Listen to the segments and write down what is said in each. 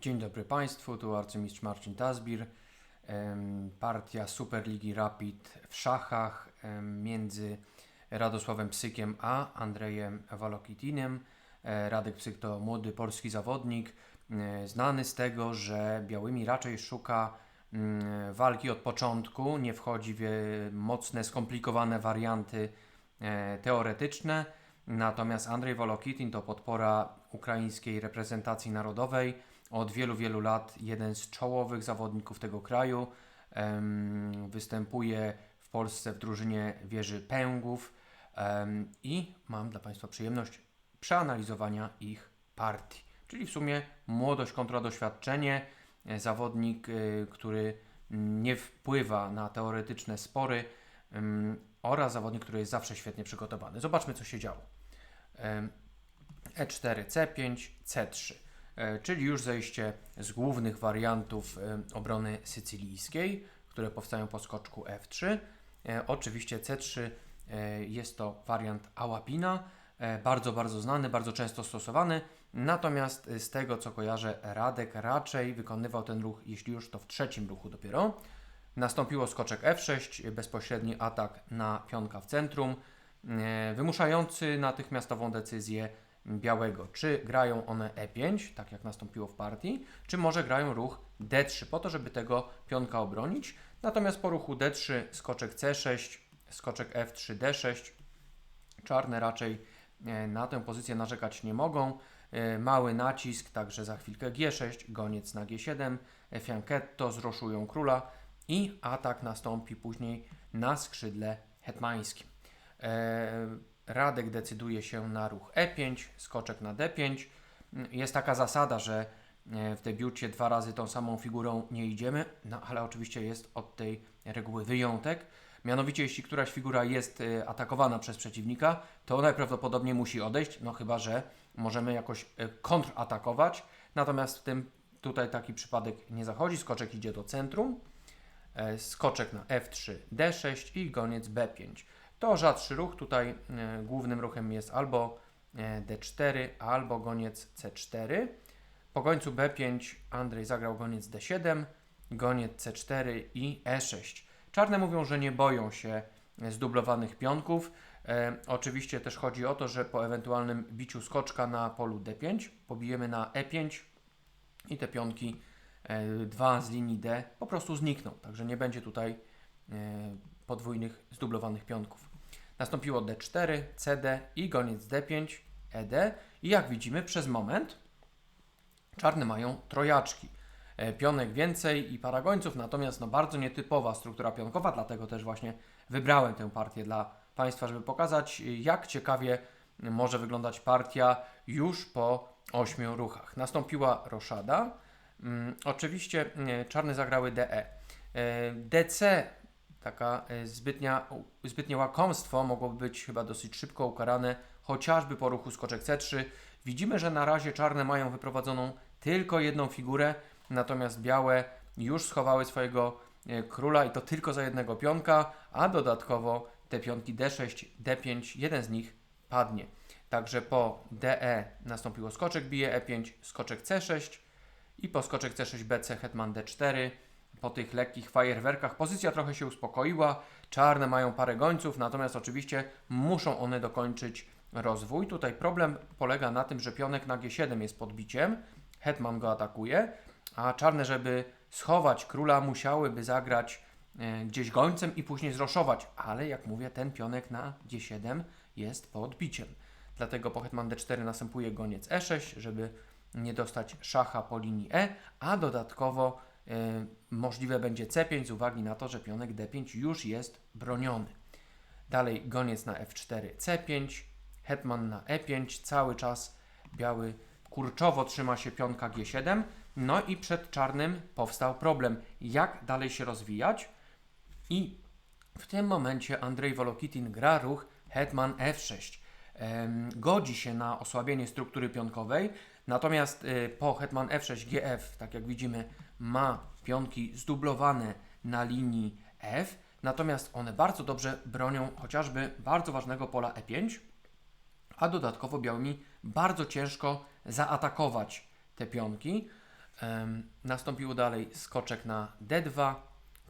Dzień dobry Państwu, tu arcymistrz Marcin Tazbir. Partia Superligi Rapid w szachach między Radosławem Psykiem a Andrejem Walokitinem. E, Radek Psyk to młody polski zawodnik, e, znany z tego, że białymi raczej szuka mm, walki od początku, nie wchodzi w mocne, skomplikowane warianty e, teoretyczne. Natomiast Andrzej Wolokitin to podpora ukraińskiej reprezentacji narodowej. Od wielu, wielu lat jeden z czołowych zawodników tego kraju. Występuje w Polsce w drużynie wieży Pęgów i mam dla Państwa przyjemność przeanalizowania ich partii. Czyli w sumie młodość kontra doświadczenie, e, zawodnik, y, który nie wpływa na teoretyczne spory oraz zawodnik, który jest zawsze świetnie przygotowany. Zobaczmy, co się działo. Em, E E4, C5, C3, e, czyli już zejście z głównych wariantów e, obrony sycylijskiej, które powstają po skoczku F3. E, Oczywiście C3 e, jest to wariant Ałapina, e, bardzo, bardzo znany, bardzo często stosowany. Natomiast e, z tego co kojarzę, Radek raczej wykonywał ten ruch, jeśli już to w trzecim ruchu dopiero. Nastąpiło skoczek F6, bezpośredni atak na pionka w centrum, e, wymuszający natychmiastową decyzję białego, czy grają one E5, tak jak nastąpiło w partii, czy może grają ruch D3, po to, żeby tego pionka obronić. Natomiast po ruchu D3 skoczek C6, skoczek F3, D6, czarne raczej e, na tę pozycję narzekać nie mogą. E, Mały nacisk, także za chwilkę G6, goniec na G7, e, fianchetto, zroszują króla i atak nastąpi później na skrzydle hetmańskim. Radek decyduje się na ruch E5, skoczek na D5. Jest taka zasada, że e, w debiucie dwa razy tą samą figurą nie idziemy, no ale oczywiście jest od tej reguły wyjątek. Mianowicie, jeśli któraś figura jest e, atakowana przez przeciwnika, to najprawdopodobniej musi odejść, no chyba, że możemy jakoś e, kontratakować. Natomiast w tym tutaj taki przypadek nie zachodzi. Skoczek idzie do centrum, skoczek na F3, D6 i goniec B5. To rzadszy ruch. Tutaj e, głównym ruchem jest albo e, D4, albo goniec C4. Po końcu B5 Andrzej zagrał goniec D7, goniec C4 i E6. Czarne mówią, że nie boją się e, zdublowanych pionków. E, oczywiście też chodzi o to, że po ewentualnym biciu skoczka na polu D5 pobijemy na E5 i te pionki e, dwa z linii D po prostu znikną. Także nie będzie tutaj e, podwójnych zdublowanych pionków. Nastąpiło D4, CD i goniec D5, ED i jak widzimy przez moment czarne mają trojaczki. E, Pionek więcej i para gońców, natomiast no bardzo nietypowa struktura pionkowa, dlatego też właśnie wybrałem tę partię dla Państwa, żeby pokazać y, jak ciekawie może wyglądać partia już po ośmiu ruchach. Nastąpiła roszada. Mm, Oczywiście e, czarne zagrały DE. E, DC taka e, zbytnia, zbytnie łakomstwo mogłoby być chyba dosyć szybko ukarane, chociażby po ruchu skoczek C3. Widzimy, że na razie czarne mają wyprowadzoną tylko jedną figurę, natomiast białe już schowały swojego e, króla i to tylko za jednego pionka, a dodatkowo te pionki D6, D5, jeden z nich padnie. Także po DE nastąpiło skoczek bije E5, skoczek C6 i po skoczek C6 BC hetman D4 po tych lekkich fajerwerkach pozycja trochę się uspokoiła. Czarne mają parę gońców, natomiast oczywiście muszą one dokończyć rozwój. Tutaj problem polega na tym, że pionek na G7 jest podbiciem, hetman go atakuje, a czarne, żeby schować króla, musiałyby zagrać e, gdzieś gońcem i później zroszować, ale jak mówię, ten pionek na G7 jest podbiciem. Dlatego po hetman D4 następuje goniec E6, żeby nie dostać szacha po linii E, a dodatkowo możliwe będzie C5 z uwagi na to, że pionek D5 już jest broniony. Dalej goniec na F4, C5, hetman na E5, cały czas biały kurczowo trzyma się pionka G7, no i przed czarnym powstał problem, jak dalej się rozwijać i w tym momencie Andrzej Wolokitin gra ruch hetman F6. Em, Godzi się na osłabienie struktury pionkowej, natomiast y, po hetman F6 GF, tak jak widzimy, ma pionki zdublowane na linii F, natomiast one bardzo dobrze bronią chociażby bardzo ważnego pola E5, a dodatkowo białymi bardzo ciężko zaatakować te pionki. Em, nastąpiło dalej skoczek na D2,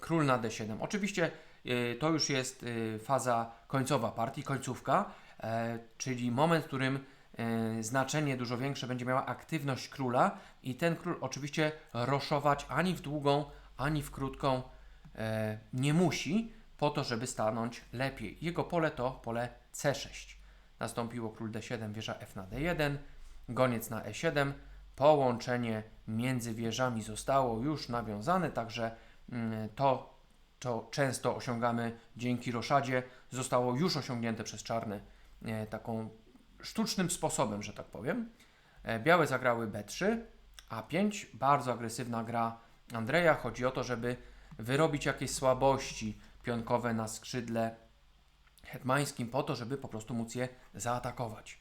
król na D7. Oczywiście y, to już jest y, faza końcowa partii, końcówka, e, czyli moment, w którym znaczenie dużo większe będzie miała aktywność króla i ten król oczywiście roszować ani w długą, ani w krótką e, nie musi po to, żeby stanąć lepiej. Jego pole to pole C6. Nastąpiło król D7, wieża F na D1, goniec na E7. Połączenie między wieżami zostało już nawiązane, także mm, to, co często osiągamy dzięki roszadzie, zostało już osiągnięte przez czarne e, taką sztucznym sposobem, że tak powiem. E, Białe zagrały B3, A5, bardzo agresywna gra Andrzeja. Chodzi o to, żeby wyrobić jakieś słabości pionkowe na skrzydle hetmańskim po to, żeby po prostu móc je zaatakować.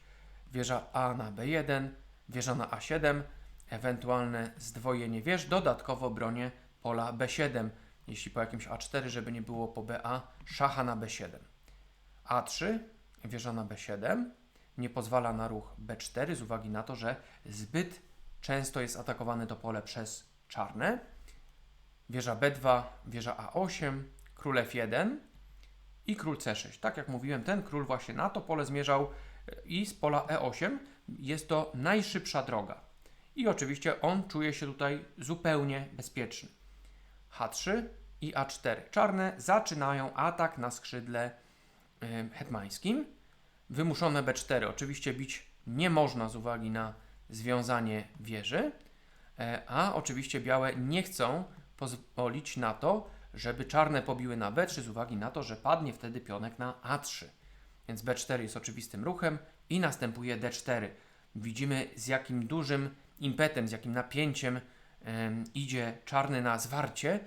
Wieża A na B1, wieża na A7, ewentualne zdwojenie wież, dodatkowo bronię pola B7, jeśli po jakimś A4, żeby nie było po BA, szacha na B7. A3, wieża na B7, nie pozwala na ruch B4 z uwagi na to, że zbyt często jest atakowane to pole przez czarne. Wieża B2, wieża A8, król F1 i król C6. Tak jak mówiłem, ten król właśnie na to pole zmierzał e, i z pola E8 jest to najszybsza droga. I oczywiście on czuje się tutaj zupełnie bezpieczny. H3 i A4. Czarne zaczynają atak na skrzydle y, hetmańskim. Wymuszone B4. Oczywiście bić nie można z uwagi na związanie wieży, e, a oczywiście białe nie chcą pozwolić na to, żeby czarne pobiły na B3 z uwagi na to, że padnie wtedy pionek na A3. Więc B4 jest oczywistym ruchem i następuje D4. Widzimy z jakim dużym impetem, z jakim napięciem em, idzie czarny na zwarcie.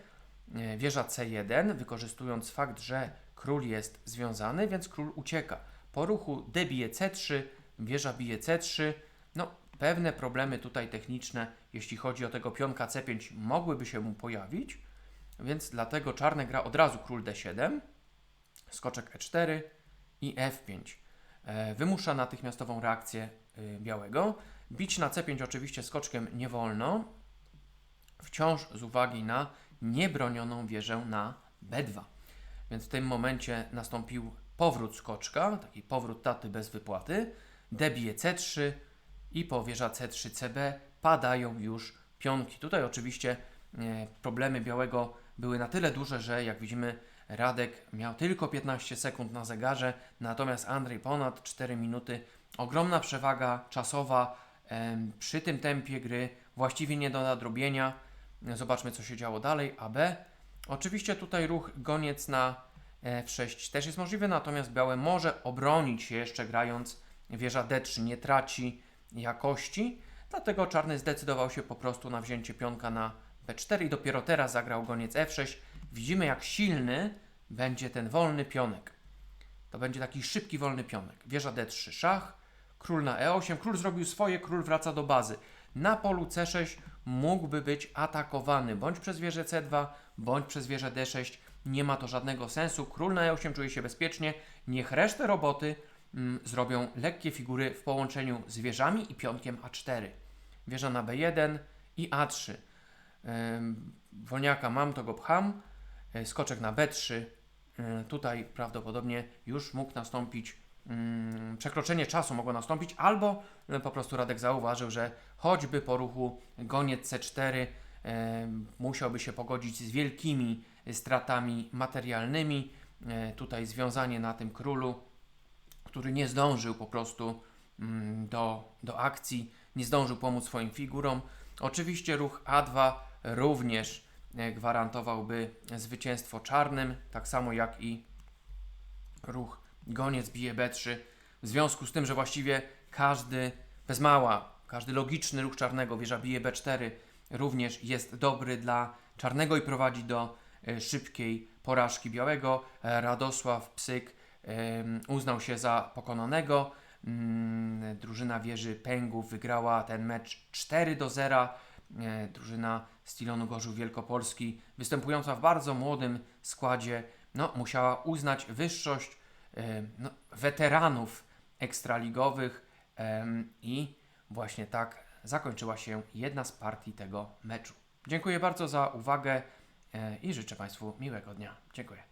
E, Wieża C1, wykorzystując fakt, że król jest związany, więc król ucieka. Po ruchu D bije C3, wieża bije C3. No, pewne problemy tutaj techniczne, jeśli chodzi o tego pionka C5, mogłyby się mu pojawić, więc dlatego czarne gra od razu król D7, skoczek E4 i F5. E, wymusza natychmiastową reakcję y, białego. Bić na C5 oczywiście skoczkiem nie wolno, wciąż z uwagi na niebronioną wieżę na B2. Więc w tym momencie nastąpił powrót skoczka, taki powrót taty bez wypłaty. D bije C3 i po wieża C3 CB padają już pionki. Tutaj oczywiście e, problemy białego były na tyle duże, że jak widzimy Radek miał tylko 15 sekund na zegarze, natomiast Andrzej ponad 4 minuty. Ogromna przewaga czasowa em, przy tym tempie gry, właściwie nie do nadrobienia. Zobaczmy, co się działo dalej. AB. Oczywiście tutaj ruch goniec na F6 też jest możliwy, natomiast białe może obronić się jeszcze grając wieża D3, nie traci jakości, dlatego czarny zdecydował się po prostu na wzięcie pionka na B4 i dopiero teraz zagrał goniec F6. Widzimy jak silny będzie ten wolny pionek. To będzie taki szybki, wolny pionek. Wieża D3, szach, król na E8, król zrobił swoje, król wraca do bazy. Na polu C6 mógłby być atakowany bądź przez wieżę C2, bądź przez wieżę D6. Nie ma to żadnego sensu. Król na E8 czuje się bezpiecznie. Niech resztę roboty mm, zrobią lekkie figury w połączeniu z wieżami i pionkiem A4. Wieża na B1 i A3. Ym, wolniaka mam, to go pcham. E, Skoczek na B3. Y, Tutaj prawdopodobnie już mógł nastąpić mm, przekroczenie czasu mogło nastąpić, albo e, po prostu Radek zauważył, że choćby po ruchu goniec C4 e, musiałby się pogodzić z wielkimi stratami materialnymi. E, tutaj związanie na tym królu, który nie zdążył po prostu mm, do, do akcji, nie zdążył pomóc swoim figurom. Oczywiście ruch A2 również e, gwarantowałby zwycięstwo czarnym, tak samo jak i ruch goniec bije B3, w związku z tym, że właściwie każdy, bez mała, każdy logiczny ruch czarnego, wieża bije B4, również jest dobry dla czarnego i prowadzi do e, szybkiej porażki białego. Radosław Psyk uznał się za pokonanego. Mm, Drużyna wieży Pęgów wygrała ten mecz 4 do 0. E, Drużyna Stilonu Gorzów Wielkopolski, występująca w bardzo młodym składzie, no, musiała uznać wyższość e, no, weteranów ekstraligowych i właśnie tak zakończyła się jedna z partii tego meczu. Dziękuję bardzo za uwagę e, i życzę Państwu miłego dnia. Dziękuję.